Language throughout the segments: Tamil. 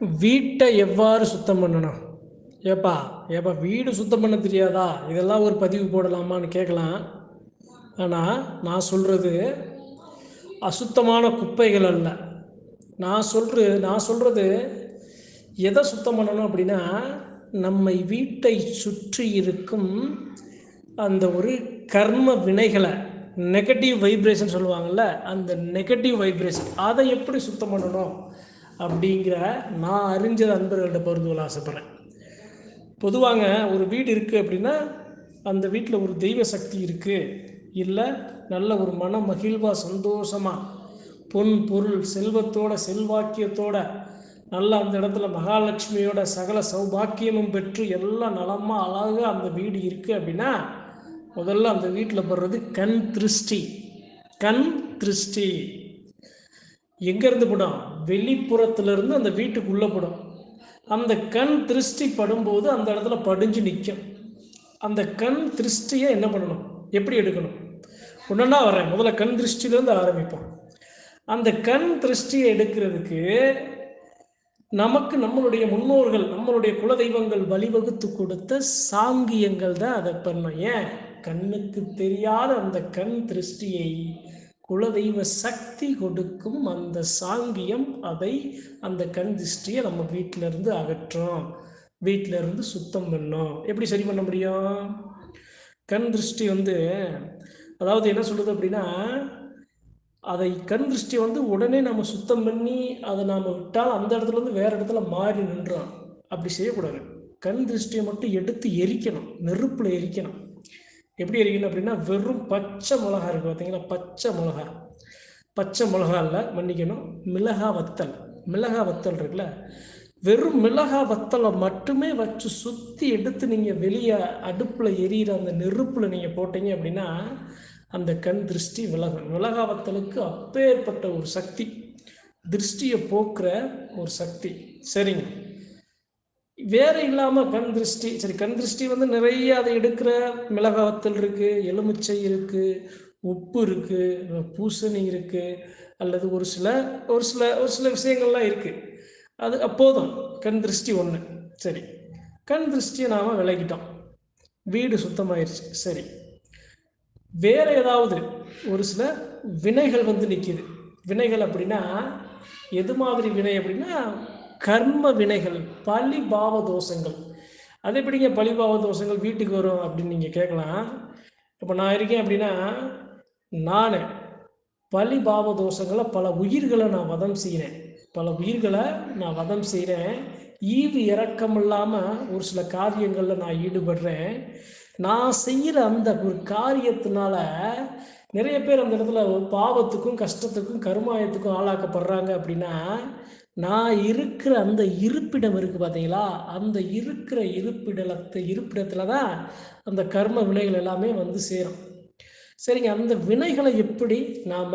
வீட்டை எவ்வாறு சுத்தம் பண்ணணும்? ஏப்பா ஏப்பா வீடு சுத்தம் பண்ண தெரியாதா? இதெல்லாம் ஒரு பதிவு போடலாமான்னு கேட்கலாம். ஆனால் நான் சொல்கிறது அசுத்தமான குப்பைகள் அல்ல. நான் சொல்கிற நான் சொல்கிறது எதை சுத்தம் பண்ணணும் அப்படின்னா நம்மை வீட்டை சுற்றி இருக்கும் அந்த ஒரு கர்ம வினைகளை நெகட்டிவ் வைப்ரேஷன் சொல்லுவாங்கள்ல அந்த நெகட்டிவ் வைப்ரேஷன் அதை எப்படி சுத்தம் பண்ணணும்? அப்படிங்கிற நான் அறிஞ்ச நண்பர்கள்ட்ட பகிர்ந்து கொள்ள ஆசைப்பட்றேன். பொதுவாங்க ஒரு வீடு இருக்குது அப்படின்னா அந்த வீட்டில் ஒரு தெய்வ சக்தி இருக்குது இல்லை நல்ல ஒரு மன மகிழ்வாக சந்தோஷமாக பொன் பொருள் செல்வத்தோட செல்வாக்கியத்தோட நல்லா அந்த இடத்துல மகாலட்சுமியோட சகல சௌபாக்கியமும் பெற்று எல்லாம் நலமாக அழகாக அந்த வீடு இருக்குது அப்படின்னா முதல்ல அந்த வீட்டில் படுறது கண் திருஷ்டி. கண் திருஷ்டி. எங்கேருந்து படும்? வெளிப்புறத்துலேருந்து அந்த வீட்டுக்குள்ளே படும். அந்த கண் திருஷ்டி படும்போது அந்த இடத்துல படிஞ்சு நிற்கும். அந்த கண் திருஷ்டியை என்ன பண்ணணும்? எப்படி எடுக்கணும்? ஒன்றுன்னா வரேன் முதல்ல கண் திருஷ்டிலேருந்து ஆரம்பிப்போம். அந்த கண் திருஷ்டியை எடுக்கிறதுக்கு நமக்கு நம்மளுடைய முன்னோர்கள் நம்மளுடைய குலதெய்வங்கள் வழிவகுத்து கொடுத்த சாங்கியங்கள் தான் அதை பண்ணோம் ஏன்? கண்ணுக்கு தெரியாத அந்த கண் திருஷ்டியை குலதெய்வ சக்தி கொடுக்கும் அந்த சாங்கியம் அதை அந்த கண் திருஷ்டியை நம்ம வீட்டிலேருந்து அகற்றோம் அகற்றும் இருந்து சுத்தம் பண்ணோம் எப்படி சரி பண்ண முடியும்? கண் திருஷ்டி வந்து அதாவது என்ன சொல்கிறது அப்படின்னா அதை கண் திருஷ்டி வந்து உடனே நம்ம சுத்தம் பண்ணி அதை நாம் விட்டால் அந்த இடத்துல வேறு இடத்துல மாறி நின்றோம் அப்படி செய்யக்கூடாது. கண் திருஷ்டியை மட்டும் எடுத்து எரிக்கணும். நெருப்பில் எரிக்கணும். எப்படி எரிக்கணும் அப்படின்னா வெறும் பச்சை மிளகா இருக்குது பார்த்தீங்களா பச்சை மிளகா பச்சை மிளகா இல்லை மன்னிக்கணும் மிளகா வத்தல். மிளகா வத்தல் இருக்குல்ல? வெறும் மிளகா வத்தலை மட்டுமே வச்சு சுற்றி எடுத்து நீங்கள் வெளியே அடுப்பில் எரியிற அந்த நெருப்பில் நீங்கள் போட்டீங்க அப்படின்னா அந்த கண் திருஷ்டி விலகும். மிளகா வத்தலுக்கு அப்பேற்பட்ட ஒரு சக்தி. திருஷ்டியை போக்குற ஒரு சக்தி. சரிங்க. வேற இல்லாமல் கண் திருஷ்டி சரி கண் திருஷ்டி வந்து நிறைய அதை எடுக்கிற மிளகாவத்தல் இருக்கு இருக்குது எலுமிச்சை இருக்குது உப்பு இருக்குது பூசணி இருக்குது அல்லது ஒரு சில ஒரு சில ஒரு சில விஷயங்கள்லாம் இருக்குது அது அப்போதும் கண் திருஷ்டி ஒன்று சரி. கண் திருஷ்டியை நாம் விலகிட்டோம். வீடு சுத்தமாயிருச்சு. சரி. வேற ஏதாவது ஒரு சில வினைகள் வந்து நிற்கிது வினைகள் அப்படின்னா எது மாதிரி வினை அப்படின்னா கர்ம வினைகள் பழி பாவ தோஷங்கள். அது எப்படிங்க பழிபாவ தோஷங்கள் வீட்டுக்கு வரும் அப்படின்னு நீங்கள் கேட்கலாம். இப்போ நான் இருக்கேன் அப்படின்னா நான் பழி பாவ தோஷங்களை பல உயிர்களை நான் வதம் செய்கிறேன் பல உயிர்களை நான் வதம் செய்கிறேன் ஈவு இறக்கம் இல்லாமல் ஒரு சில காரியங்களில் நான் ஈடுபடுறேன். நான் செய்கிற அந்த ஒரு காரியத்தினால நிறைய பேர் அந்த இடத்துல பாவத்துக்கும் கஷ்டத்துக்கும் கருமாயத்துக்கும் ஆளாக்கப்படுறாங்க அப்படின்னா நான் இருக்கிற அந்த இருப்பிடம் இருக்குது பார்த்தீங்களா? அந்த இருக்கிற இருப்பிடத்தை இருப்பிடத்தில் தான் அந்த கர்ம வினைகள் எல்லாமே வந்து சேரும். சரிங்க அந்த வினைகளை எப்படி நாம்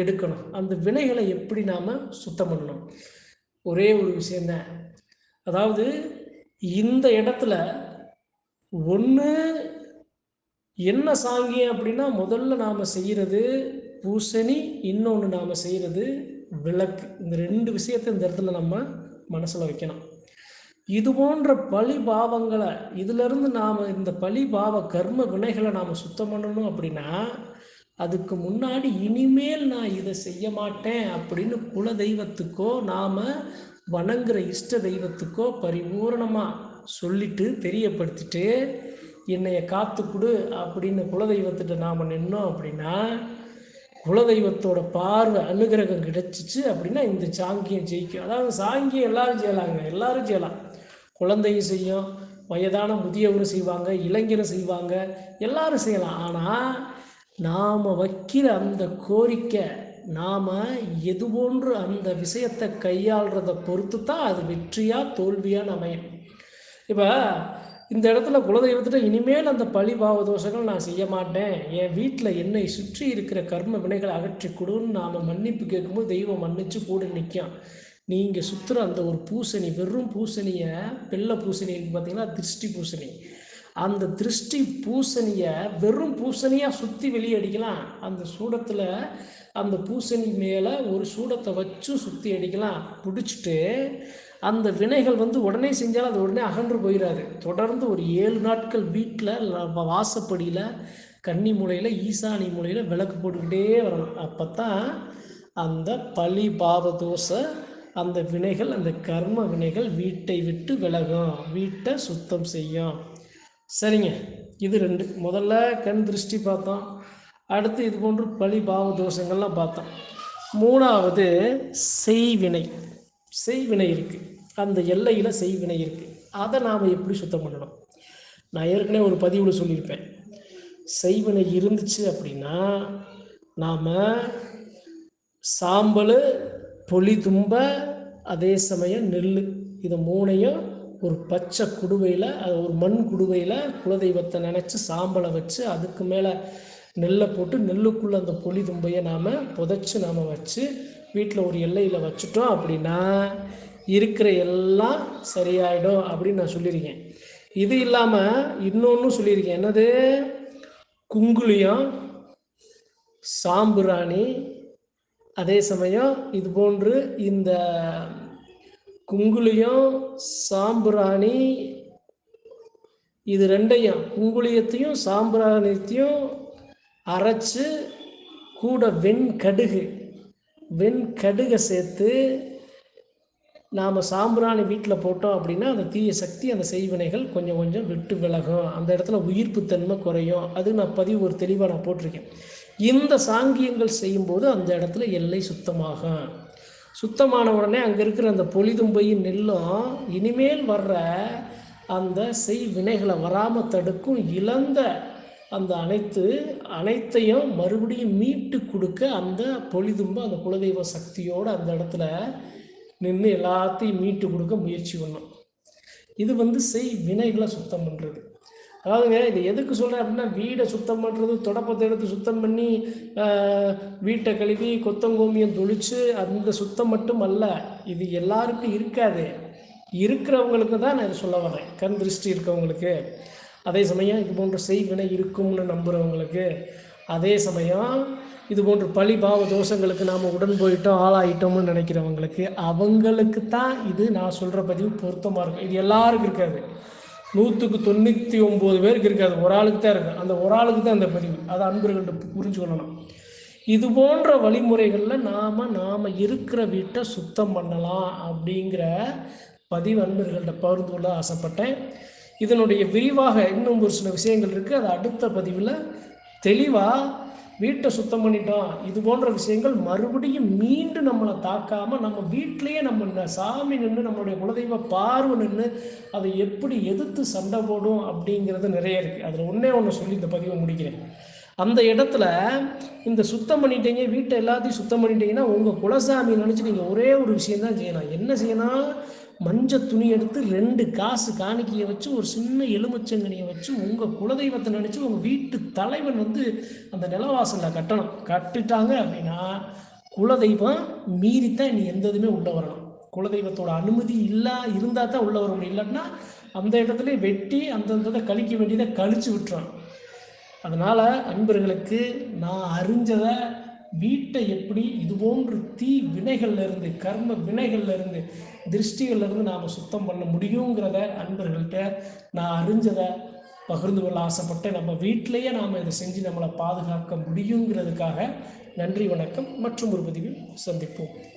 எடுக்கணும்? அந்த வினைகளை எப்படி நாம் சுத்தம் பண்ணணும்? ஒரே ஒரு விஷயந்தான் அதாவது இந்த இடத்துல ஒன்று என்ன சாங்கியம் அப்படின்னா முதல்ல நாம் செய்கிறது பூசணி இன்னொன்று நாம் செய்கிறது விளக்கு இந்த ரெண்டு விஷயத்தை இந்த இடத்துல நம்ம மனசில் வைக்கணும். இது போன்ற பழி பாவங்களை இதிலிருந்து நாம் இந்த பழி பாவ கர்ம வினைகளை நாம் சுத்தம் பண்ணணும் அப்படின்னா அதுக்கு முன்னாடி இனிமேல் நான் இதை செய்ய மாட்டேன் அப்படின்னு குல தெய்வத்துக்கோ நாம் வணங்குற இஷ்ட தெய்வத்துக்கோ பரிபூரணமாக சொல்லிட்டு தெரியப்படுத்திட்டு என்னைய காத்து கொடு அப்படின்னு குலதெய்வத்திட்ட நாம் நின்னோம் அப்படின்னா குலதெய்வத்தோட பார்வை அனுகிரகம் கிடைச்சிச்சு அப்படின்னா இந்த சாங்கியம் ஜெயிக்கும். அதாவது சாங்கியம் எல்லாரும் செய்யலாங்க எல்லாரும் செய்யலாம். குழந்தையும் செய்யும் வயதான முதியவரும் செய்வாங்க இளைஞரும் செய்வாங்க எல்லாரும் செய்யலாம். ஆனால் நாம் வைக்கிற அந்த கோரிக்கை நாம் எது போன்று அந்த விஷயத்தை கையாளுறதை பொறுத்து தான் அது வெற்றியாக தோல்வியாக அமையும். இப்போ இந்த இடத்துல குலதெய்வத்திட்ட இனிமேல் அந்த பழி பாவ தோஷங்கள் நான் செய்ய மாட்டேன். என் வீட்டில் என்னை சுற்றி இருக்கிற கர்ம வினைகளை அகற்றி கொடுன்னு நாம் மன்னிப்பு கேட்கும்போது தெய்வம் மன்னிச்சு கூட நிற்கும் நீங்கள் சுற்றுற அந்த ஒரு பூசணி வெறும் பூசணியை வெள்ளை பூசணி இருக்குது திருஷ்டி பூசணி. அந்த திருஷ்டி பூசணியை வெறும் பூசணியாக சுற்றி வெளியே அடிக்கலாம். அந்த சூடத்தில் அந்த பூசணி மேலே ஒரு சூடத்தை வச்சு சுற்றி அடிக்கலாம். பிடிச்சிட்டு அந்த வினைகள் வந்து உடனே செஞ்சாலும் அது உடனே அகன்று போயிடாது தொடர்ந்து ஒரு ஏழு நாட்கள் வீட்டில் வாசப்படியில் கன்னி மூலையில் ஈசானி மூலையில் விளக்கு போட்டுக்கிட்டே வரணும். அப்போ தான் அந்த பழி பாவ தோசை அந்த வினைகள் அந்த கர்ம வினைகள் வீட்டை விட்டு விலகும். வீட்டை சுத்தம் செய்யும். சரிங்க. இது ரெண்டு. முதல்ல கண் திருஷ்டி பார்த்தோம். அடுத்து இது போன்று பழி பாவ தோஷங்கள்லாம் பார்த்தோம். மூணாவது செய்வினை. செய்வினை இருக்குது அந்த எல்லையில் செய்வினை இருக்குது அதை நாம் எப்படி சுத்தம் பண்ணணும்? நான் ஏற்கனவே ஒரு பதிவில் சொல்லியிருப்பேன். செய்வினை இருந்துச்சு அப்படின்னா நாம் சாம்பல் பொலி தும்ப அதே சமயம் நெல் இது மூணையும் ஒரு பச்சை குடுவையில் அது ஒரு மண் குடுவையில் குலதெய்வத்தை நினச்சி சாம்பலை வச்சு அதுக்கு மேலே நெல்லை போட்டு நெல்லுக்குள்ளே அந்த பொலி தும்பையை நாம் புதைச்சி நாம் வச்சு வீட்டில் ஒரு எல்லையில் வச்சுட்டோம் அப்படின்னா இருக்கிற எல்லாம் சரியாயிடும் அப்படின்னு நான் சொல்லியிருக்கேன். இது இல்லாமல் இன்னொன்றும் சொல்லியிருக்கேன். என்னது? குங்குளியம் சாம்புராணி அதே சமயம் இது போன்று இந்த குங்குளியம் சாம்பிராணி இது ரெண்டையும் குங்குளியத்தையும் சாம்பிராணியத்தையும் அரைச்சு கூட வெண்கடுகு வெண்கடுகை சேர்த்து நாம் சாம்பிராணி வீட்டில் போட்டோம் அப்படின்னா அந்த தீய சக்தி அந்த செய்வினைகள் கொஞ்சம் கொஞ்சம் விட்டு விலகும். அந்த இடத்துல உயிர்ப்புத்தன்மை குறையும். அது நான் பதிவு ஒரு தெளிவாக நான் போட்டிருக்கேன். இந்த சாங்கியங்கள் செய்யும்போது அந்த இடத்துல எல்லை சுத்தமாகும். சுத்தமான உடனே அங்கே இருக்கிற அந்த பொலிதும்பையும் நெல்லும் இனிமேல் வர்ற அந்த செய் வினைகளை வராமல் தடுக்கும் இழந்த அந்த அனைத்து அனைத்தையும் மறுபடியும் மீட்டு கொடுக்க அந்த பொலிதும்பு அந்த குலதெய்வ சக்தியோடு அந்த இடத்துல நின்று எல்லாத்தையும் மீட்டு கொடுக்க முயற்சி பண்ணும். இது வந்து செய் வினைகளை சுத்தம் பண்ணுறது அதாவதுங்க இது எதுக்கு சொல்கிறேன் அப்படின்னா வீடை சுத்தம் பண்ணுறது தொடப்பத்தை எடுத்து சுத்தம் பண்ணி வீட்டை கழுவி கொத்தங்கோமியம் தொளிச்சு அந்த சுத்தம் மட்டும் அல்ல இது எல்லாருக்கும் இருக்காது. இருக்கிறவங்களுக்கு தான் நான் இதை சொல்ல வரேன் கண் திருஷ்டி இருக்கவங்களுக்கு. அதே சமயம் இது போன்ற செய்வினை இருக்கும்னு நம்புகிறவங்களுக்கு அதே சமயம் இது போன்ற பழி பாவ தோஷங்களுக்கு நாம் உடன் போயிட்டோம் ஆளாயிட்டோம்னு நினைக்கிறவங்களுக்கு அவங்களுக்கு தான் இது நான் சொல்கிற பதிவு பொருத்தமாக இருக்கும். இது எல்லாருக்கும் இருக்காது. நூற்றுக்கு தொண்ணூற்றி ஒம்பது பேருக்கு இருக்காது. ஒரு ஆளுக்கு தான் இருக்குது அந்த ஒரு ஆளுக்கு தான் அந்த பதிவு. அதை அன்பர்கள்ட்ட புரிஞ்சுக்கொள்ளணும் இது போன்ற வழிமுறைகளில் நாம் நாம் இருக்கிற வீட்டை சுத்தம் பண்ணலாம் அப்படிங்கிற பதிவு அன்பர்கள்ட்ட பகிர்ந்து கொள்ள ஆசைப்பட்டேன். இதனுடைய விரிவாக இன்னும் ஒரு சில விஷயங்கள் இருக்குது அது அடுத்த பதிவில் தெளிவாக வீட்டை சுத்தம் பண்ணிட்டோம் இது போன்ற விஷயங்கள் மறுபடியும் மீண்டும் நம்மளை தாக்காமல் நம்ம வீட்டிலேயே நம்ம சாமி நின்று நம்மளுடைய குலதெய்வ பார்வை நின்று அதை எப்படி எதிர்த்து சண்டை போடும் அப்படிங்கிறது நிறைய இருக்குது அதில் ஒன்றே ஒன்று சொல்லி இந்த பதிவை முடிக்கிறேன். அந்த இடத்துல இந்த சுத்தம் பண்ணிட்டீங்க வீட்டை எல்லாத்தையும் சுத்தம் பண்ணிட்டீங்கன்னா உங்கள் குலசாமி நினச்சி நீங்கள் ஒரே ஒரு விஷயம் தான் செய்யணும் என்ன செய்யணும்? மஞ்சள் துணி எடுத்து ரெண்டு காசு காணிக்கையை வச்சு ஒரு சின்ன எலுமிச்சங்கனியை வச்சு உங்கள் குலதெய்வத்தை நினச்சி உங்கள் வீட்டு தலைவன் வந்து அந்த நிலவாசலில் கட்டணும். கட்டிட்டாங்க அப்படின்னா குலதெய்வம் மீறித்தான் நீ எந்த இதுவுமே உள்ளே வரணும். குலதெய்வத்தோட அனுமதி இல்லா இருந்தால் தான் உள்ளே வர முடியும். இல்லாட்டினா அந்த இடத்துல வெட்டி அந்த இடத்துல கழிக்க வேண்டியதை கழிச்சு விட்டுறான் அதனால் அன்பர்களுக்கு நான் அறிஞ்சதை வீட்டை எப்படி இது போன்று தீ வினைகள்ல இருந்து கர்ம வினைகள்ல இருந்து திருஷ்டிகள்ல இருந்து நாம் சுத்தம் பண்ண முடியுங்கிறத அன்பர்கள்ட்ட நான் அறிஞ்சதை பகிர்ந்து கொள்ள ஆசைப்பட்டேன். நம்ம வீட்டிலேயே நாம் இதை செஞ்சு நம்மளை பாதுகாக்க முடியுங்கிறதுக்காக நன்றி வணக்கம். மற்றும் ஒரு பதிவில் சந்திப்போம்.